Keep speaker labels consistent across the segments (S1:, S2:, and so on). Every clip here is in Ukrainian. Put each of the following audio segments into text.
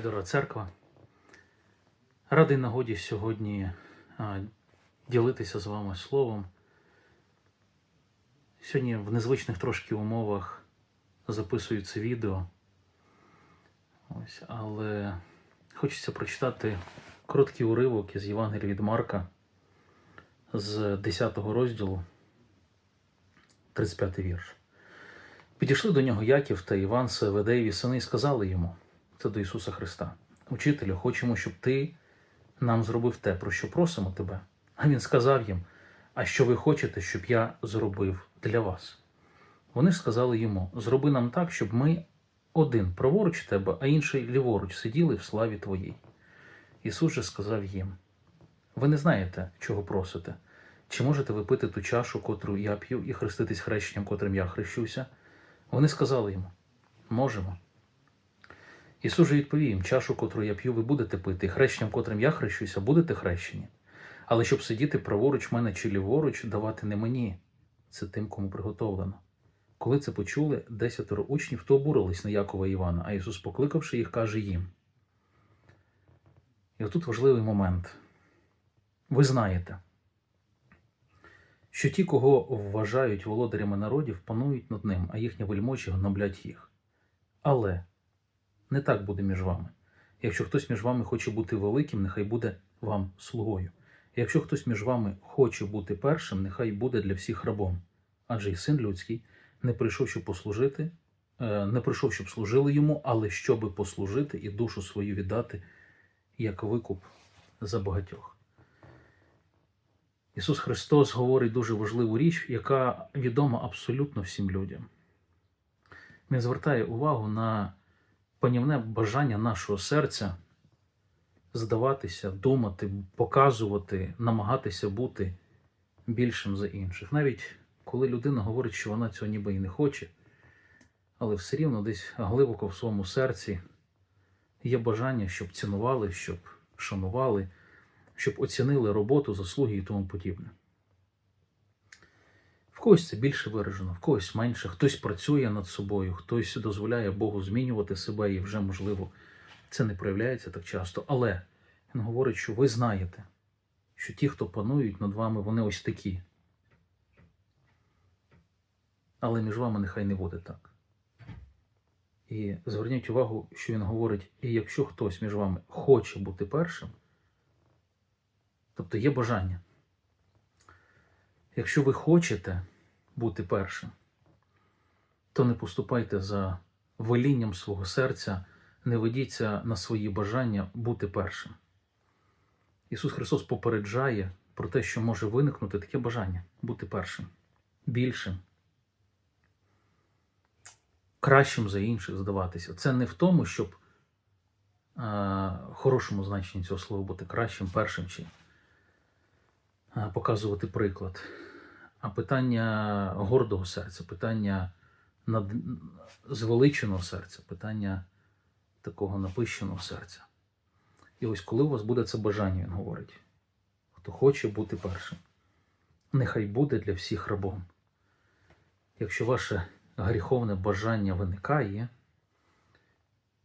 S1: Дорога церква. Радий нагоді сьогодні ділитися з вами словом. Сьогодні в незвичних трошки умовах записую це відео. Ось, але хочеться прочитати короткий уривок із Євангелія від Марка з 10 розділу, 35 вірш. Підійшли до нього Яків та Іван Севедеєві сини і сказали йому, це до Ісуса Христа, Учителю, хочемо, щоб ти нам зробив те, про що просимо тебе. А він сказав їм: А що ви хочете, щоб я зробив для вас? Вони сказали йому: Зроби нам так, щоб ми один праворуч тебе, а інший ліворуч сиділи в славі твоїй. Ісус же сказав їм: Ви не знаєте, чого просите. Чи можете ви пити ту чашу, котру я п'ю, і хреститись хрещенням, котрим я хрещуся? Вони сказали йому: Можемо. Ісус же відповів їм, чашу, котру я п'ю, ви будете пити, хрещенням, котрим я хрещуся, будете хрещені. Але щоб сидіти праворуч мене чи ліворуч, давати не мені, це тим, кому приготовлено. Коли це почули, десятеро учнів, то обурились на Якова Івана, а Ісус, покликавши їх, каже їм. І отут важливий момент. Ви знаєте, що ті, кого вважають володарями народів, панують над ним, а їхні вельможі гноблять їх. Але не так буде між вами. Якщо хтось між вами хоче бути великим, нехай буде вам слугою. Якщо хтось між вами хоче бути першим, нехай буде для всіх рабом. Адже і син людський не прийшов, щоб послужити, е, не прийшов, щоб служили йому, але щоби послужити і душу свою віддати як викуп за багатьох. Ісус Христос говорить дуже важливу річ, яка відома абсолютно всім людям. Він звертає увагу на панівне бажання нашого серця здаватися, думати, показувати, намагатися бути більшим за інших. Навіть коли людина говорить, що вона цього ніби і не хоче, але все рівно десь глибоко в своєму серці є бажання, щоб цінували, щоб шанували, щоб оцінили роботу, заслуги і тому подібне. В когось це більше виражено, в когось менше, хтось працює над собою, хтось дозволяє Богу змінювати себе і вже, можливо, це не проявляється так часто. Але він говорить, що ви знаєте, що ті, хто панують над вами, вони ось такі. Але між вами нехай не буде так. І зверніть увагу, що він говорить: і якщо хтось між вами хоче бути першим, тобто є бажання. Якщо ви хочете бути першим, то не поступайте за велінням свого серця, не ведіться на свої бажання бути першим. Ісус Христос попереджає про те, що може виникнути таке бажання бути першим, більшим, кращим за інших здаватися. Це не в тому, щоб е, хорошому значенні цього слова бути кращим, першим чи показувати приклад. А питання гордого серця, питання над... звеличеного серця, питання такого напищеного серця. І ось коли у вас буде це бажання, він говорить, хто хоче бути першим, нехай буде для всіх рабом. Якщо ваше гріховне бажання виникає,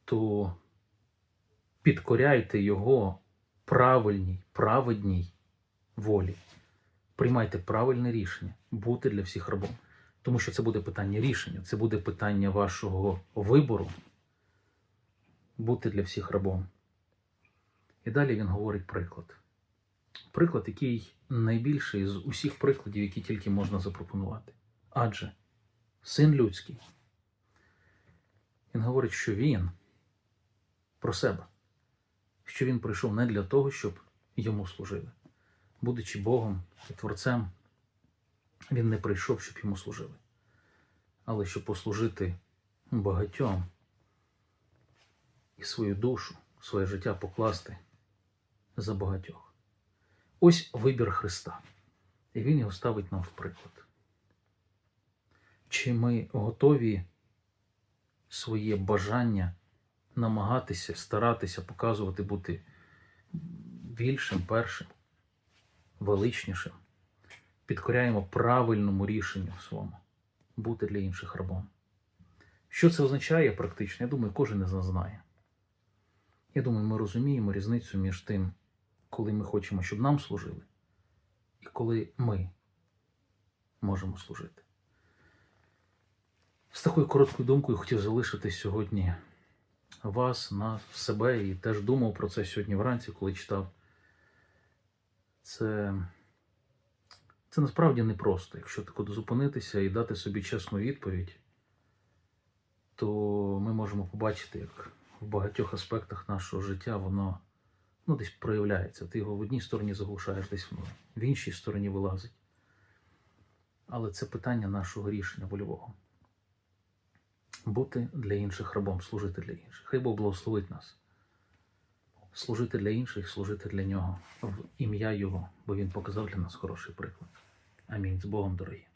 S1: то підкоряйте його правильній, праведній волі. Приймайте правильне рішення бути для всіх рабом. Тому що це буде питання рішення, це буде питання вашого вибору бути для всіх рабом. І далі він говорить приклад. Приклад, який найбільший з усіх прикладів, які тільки можна запропонувати. Адже син людський. Він говорить, що він про себе, що він прийшов не для того, щоб йому служили. Будучи Богом і Творцем, він не прийшов, щоб йому служили, але щоб послужити багатьом і свою душу, своє життя покласти за багатьох. Ось вибір Христа. І Він його ставить нам в приклад. Чи ми готові своє бажання намагатися, старатися, показувати, бути більшим, першим, величнішим, підкоряємо правильному рішенню своєму бути для інших рабом. Що це означає практично? Я думаю, кожен із нас знає. Я думаю, ми розуміємо різницю між тим, коли ми хочемо, щоб нам служили, і коли ми можемо служити. З такою короткою думкою хотів залишити сьогодні вас, нас, себе і теж думав про це сьогодні вранці, коли читав. Це, це насправді непросто. Якщо так зупинитися і дати собі чесну відповідь, то ми можемо побачити, як в багатьох аспектах нашого життя воно ну, десь проявляється. Ти його в одній стороні заглушаєш, десь воно в іншій стороні вилазить. Але це питання нашого рішення вольового. Бути для інших рабом, служити для інших. Хай Бог благословить нас. Служити для інших, служити для нього в ім'я Його, бо Він показав для нас хороший приклад. Амінь. З Богом, дорогі.